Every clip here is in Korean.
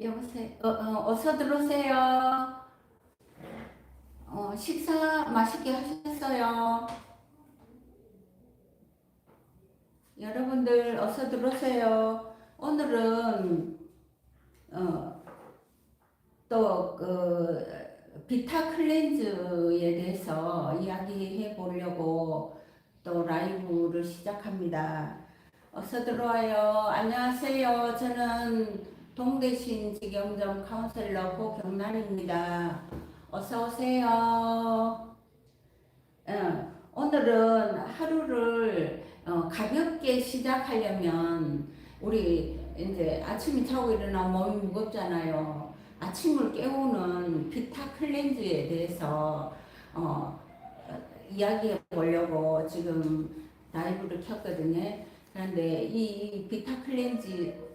여보세요. 어, 어, 어서 들어오세요. 어, 식사 맛있게 하셨어요. 여러분들 어서 들어오세요. 오늘은 어, 또그 비타 클렌즈에 대해서 이야기해 보려고 또 라이브를 시작합니다. 어서 들어와요. 안녕하세요. 저는 동대신 직영점 카운셀러 고경란입니다. 어서 오세요. 어, 오늘은 하루를 어, 가볍게 시작하려면 우리 이제 아침에 자고 일어나 몸이 무겁잖아요. 아침을 깨우는 비타 클렌즈에 대해서 어, 이야기해 보려고 지금 라이브를 켰거든요. 그런데 이 비타 클렌즈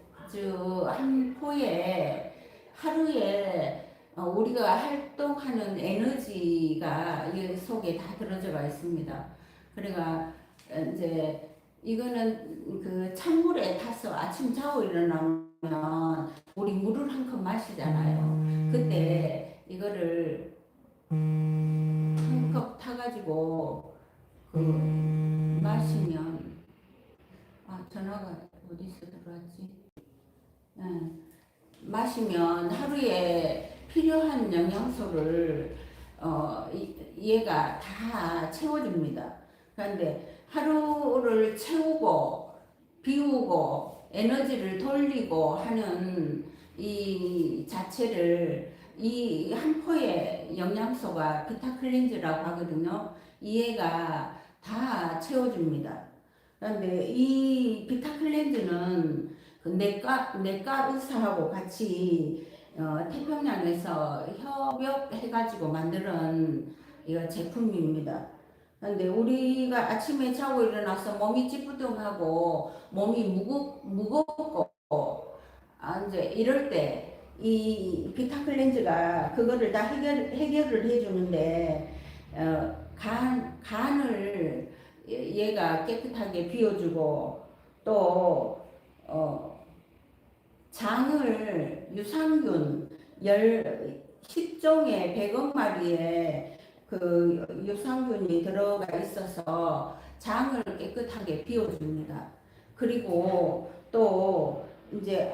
한 포에 하루에 어, 우리가 활동하는 에너지가 이 속에 다 들어져가 있습니다. 그러니까 이제 이거는 그 찬물에 타서 아침 자고 일어나면 우리 물을 한 컵 마시잖아요. 그때 이거를 한 컵 타가지고 그 마시면 아 전화가 어디서 들어왔지? 예. 마시면 하루에 필요한 영양소를 어 이- 얘가 다 채워줍니다. 그런데 하루를 채우고 비우고 에너지를 돌리고 하는 이 자체를 이 한 포의 영양소가 비타클렌즈라고 하거든요. 이해가 다 채워줍니다. 그런데 이 비타클렌즈는 그 내과 내과 의사하고 같이 어, 태평양에서 협업해가지고 만드는 이거 제품입니다. 근데 우리가 아침에 자고 일어나서 몸이 찌뿌둥하고 몸이 무겁, 무겁고 아, 이제 이럴 때 이 비타 클렌즈가 그거를 다 해결, 해결을 해주는데 어, 간, 간을 얘- 얘가 깨끗하게 비워주고 또 어, 장을 유산균 열 10종의 100억 마리의 그 유산균이 들어가 있어서 장을 깨끗하게 비워줍니다. 그리고 또 이제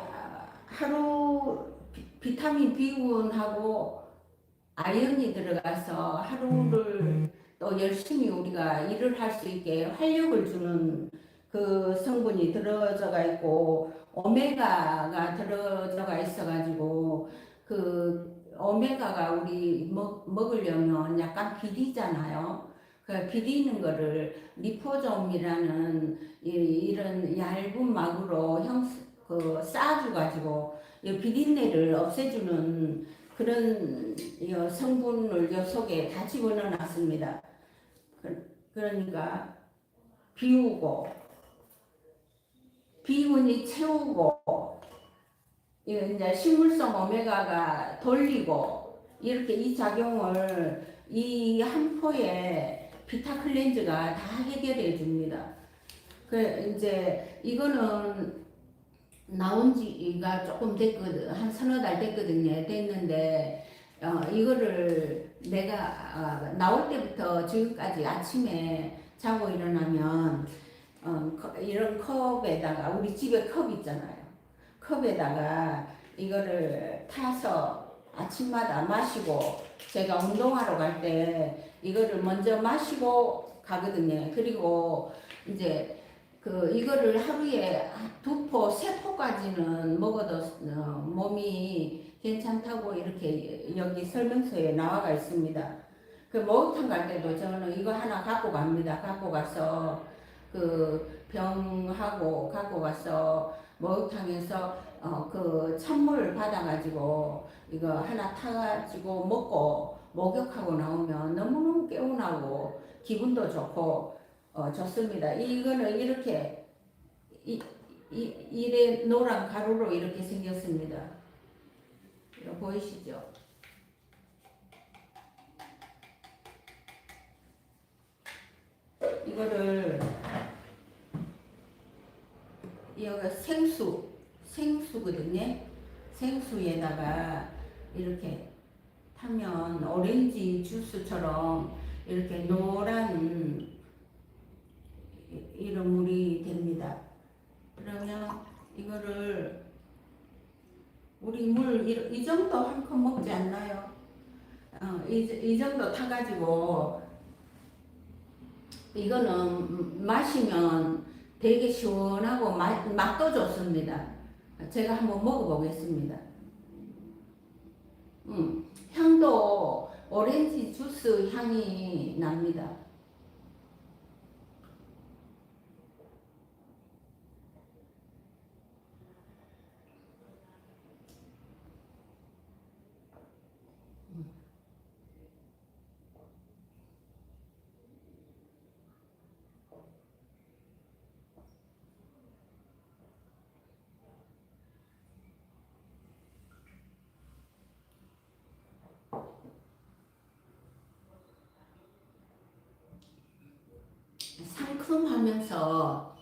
하루 비- 비타민 B군하고 아연이 들어가서 하루를 또 열심히 우리가 일을 할 수 있게 활력을 주는 그 성분이 들어져가 있고 오메가가 들어져가 있어가지고 그 오메가가 우리 먹, 먹으려면 약간 비리잖아요. 그 비리는 거를 리포좀이라는 이, 이런 얇은 막으로 형, 그 쌓아줘가지고 이 비린내를 없애주는 그런 이 성분을 요 속에 다 집어넣어놨습니다. 그, 그러니까 비우고 비운이 채우고 이 이제 식물성 오메가가 돌리고 이렇게 이 작용을 이 한 포에 비타 클렌즈가 다 해결해 줍니다. 그 이제 이거는 나온 지가 조금 됐거든 한 서너 달 됐거든요 됐는데 어, 이거를 내가 아, 나올 때부터 지금까지 아침에 자고 일어나면 어, 컵- 이런 컵에다가 우리 집에 컵 있잖아요 컵에다가 이거를 타서 아침마다 마시고 제가 운동하러 갈 때 이거를 먼저 마시고 가거든요 그리고 이제 그 이거를 하루에 두 포, 세 포까지는 먹어도 어, 몸이 괜찮다고 이렇게 여기 설명서에 나와가 있습니다. 그 목욕탕 갈 때도 저는 이거 하나 갖고 갑니다. 갖고 가서 그 병하고 갖고 가서 목욕탕에서 어, 그 찬물 받아가지고 이거 하나 타가지고 먹고 목욕하고 나오면 너무너무 개운하고 기분도 좋고 어, 좋습니다. 이거는 이렇게 이, 이, 이래 노란 가루로 이렇게 생겼습니다. 보이시죠? 이거를 여기 생수 생수거든요. 생수에다가 이렇게 타면 오렌지 주스처럼 이렇게 노란 이- 이런 물이 됩니다. 그러면 이거를 우리 물 이 정도 한 컵 먹지 않나요? 어, 이, 이 정도 타가지고 이거는 마시면 되게 시원하고 맛, 맛도 좋습니다. 제가 한번 먹어보겠습니다. 음, 향도 오렌지 주스 향이 납니다. 상큼하면서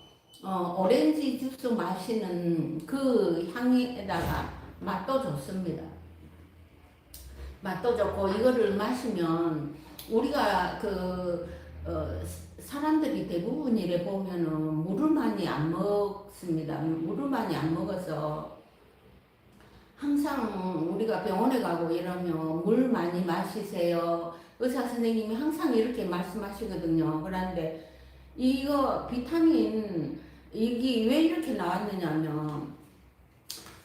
어, 오렌지 주스 마시는 그 향에다가 맛도 좋습니다. 맛도 좋고 이거를 마시면 우리가 그 어, 사람들이 대부분 이래 보면은 물을 많이 안 먹습니다. 물을 많이 안 먹어서 항상 우리가 병원에 가고 이러면 물 많이 마시세요. 의사 선생님이 항상 이렇게 말씀하시거든요. 그런데 이거 비타민 이게 왜 이렇게 나왔느냐면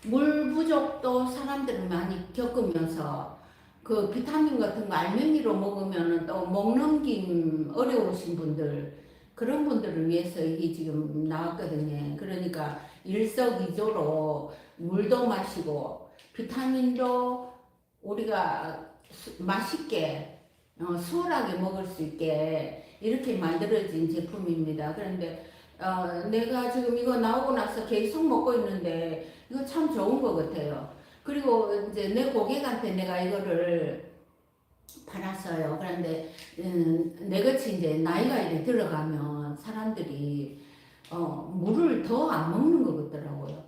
물 부족도 사람들이 많이 겪으면서 그 비타민 같은 거 알맹이로 먹으면 또 먹넘김 어려우신 분들 그런 분들을 위해서 이게 지금 나왔거든요. 그러니까 일석이조로 물도 마시고 비타민도 우리가 수- 맛있게 어, 수월하게 먹을 수 있게 이렇게 만들어진 제품입니다. 그런데 어, 내가 지금 이거 나오고 나서 계속 먹고 있는데 이거 참 좋은 것 같아요. 그리고 이제 내 고객한테 내가 이거를 팔았어요. 그런데 음, 내같이 이제 나이가 이제 들어가면 사람들이 어, 물을 더 안 먹는 것 같더라고요.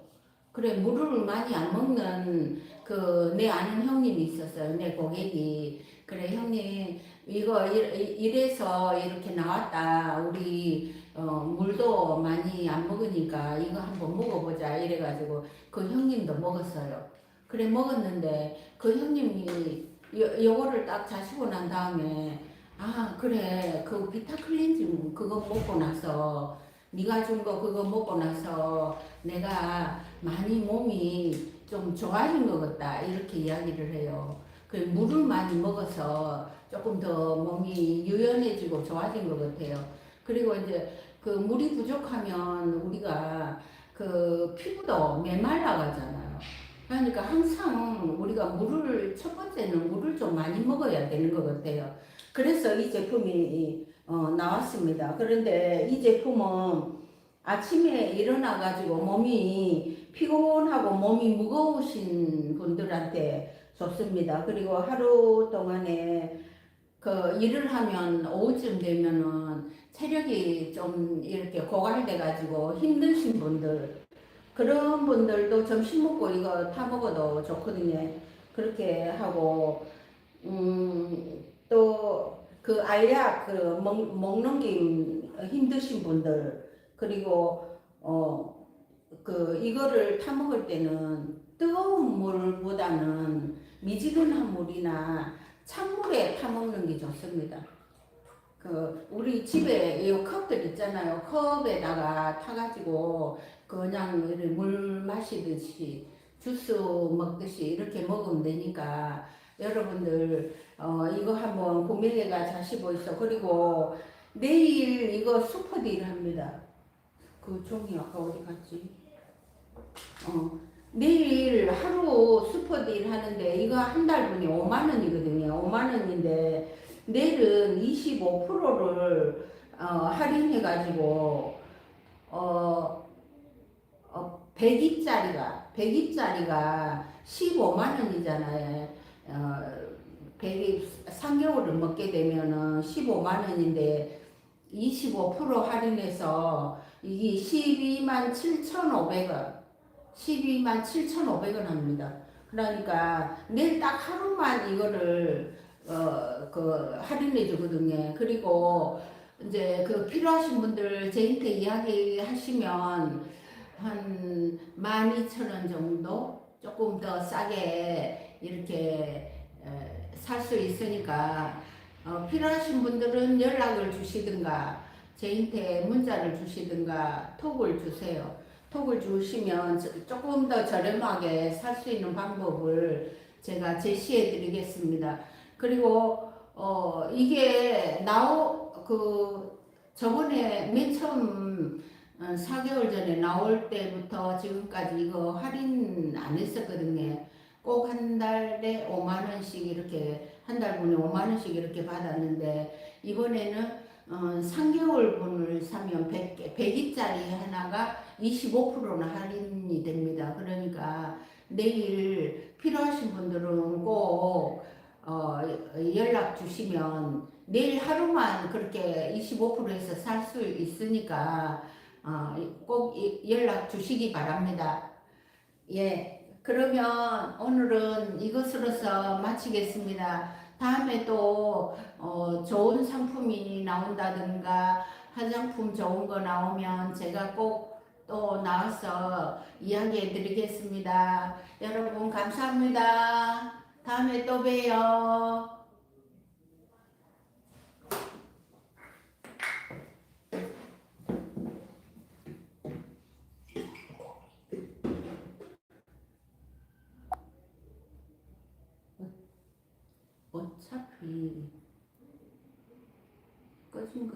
그래 물을 많이 안 먹는 그 내 아는 형님이 있었어요. 내 고객이 그래 형님 이거 이- 이래서 이렇게 나왔다. 우리 어, 물도 많이 안 먹으니까 이거 한번 먹어보자 이래가지고 그 형님도 먹었어요. 그래 먹었는데 그 형님이 요, 요거를 딱 자시고 난 다음에 아 그래 그 비타 클렌징 그거 먹고 나서 네가 준 거 그거 먹고 나서 내가 많이 몸이 좀 좋아진 것 같다 이렇게 이야기를 해요. 그 물을 많이 먹어서 조금 더 몸이 유연해지고 좋아진 것 같아요. 그리고 이제 그 물이 부족하면 우리가 그 피부도 메말라 가잖아요. 그러니까 항상 우리가 물을 첫 번째는 물을 좀 많이 먹어야 되는 것 같아요. 그래서 이 제품이 어, 나왔습니다. 그런데 이 제품은 아침에 일어나 가지고 몸이 피곤하고 몸이 무거우신 분들한테 좋습니다. 그리고 하루 동안에 그 일을 하면 오후쯤 되면은 체력이 좀 이렇게 고갈돼 가지고 힘드신 분들 그런 분들도 점심 먹고 이거 타 먹어도 좋거든요. 그렇게 하고 음, 음또 그 알약 그 먹, 먹는 게 힘드신 분들 그리고 어 그 이거를 타 먹을 때는 뜨거운 물보다는 미지근한 물이나 찬물에 타 먹는 게 좋습니다. 그 우리 집에 이 컵들 있잖아요. 컵에다가 타가지고 그냥 물 마시듯이 주스 먹듯이 이렇게 먹으면 되니까 여러분들 어 이거 한번 구매해가 자시고 있어. 그리고 내일 이거 슈퍼딜 합니다. 그 종이 아까 어디 갔지? 어 내일 하루 슈퍼딜 하는데 이거 한 달 분이 5만 원이거든요. 5만 원인데 내일은 25%를 어, 할인해 가지고 어, 어 100입짜리가 100입짜리가 15만 원이잖아요. 어, 100입 3개월을 먹게 되면은 15만 원인데 25% 할인해서 이게 12만 7,500원 12만 7,500원 합니다. 그러니까 내일 딱 하루만 이거를 어 그 할인해 주거든요. 그리고 이제 그 필요하신 분들 저한테 이야기 하시면 한 12,000원 정도 조금 더 싸게 이렇게 살 수 있으니까 어, 필요하신 분들은 연락을 주시든가 저한테 문자를 주시든가 톡을 주세요. 톡을 주시면 저- 조금 더 저렴하게 살 수 있는 방법을 제가 제시해 드리겠습니다. 그리고 어 이게 나오 그 저번에 맨 처음 어, 4개월 전에 나올 때부터 지금까지 이거 할인 안 했었거든요. 꼭 한 달에 5만 원씩 이렇게 한 달분에 5만 원씩 이렇게 받았는데 이번에는 어, 3개월 분을 사면 100개, 100개짜리 하나가 25%나 할인이 됩니다. 그러니까 내일 필요하신 분들은 꼭 어, 연락 주시면 내일 하루만 그렇게 25%에서 살 수 있으니까 어, 꼭 이- 연락 주시기 바랍니다. 예, 그러면 오늘은 이것으로서 마치겠습니다. 다음에 또 어, 좋은 상품이 나온다든가 화장품 좋은 거 나오면 제가 꼭 또 나와서 이야기해 드리겠습니다. 여러분 감사합니다. 다음에 또 봬요. 어차피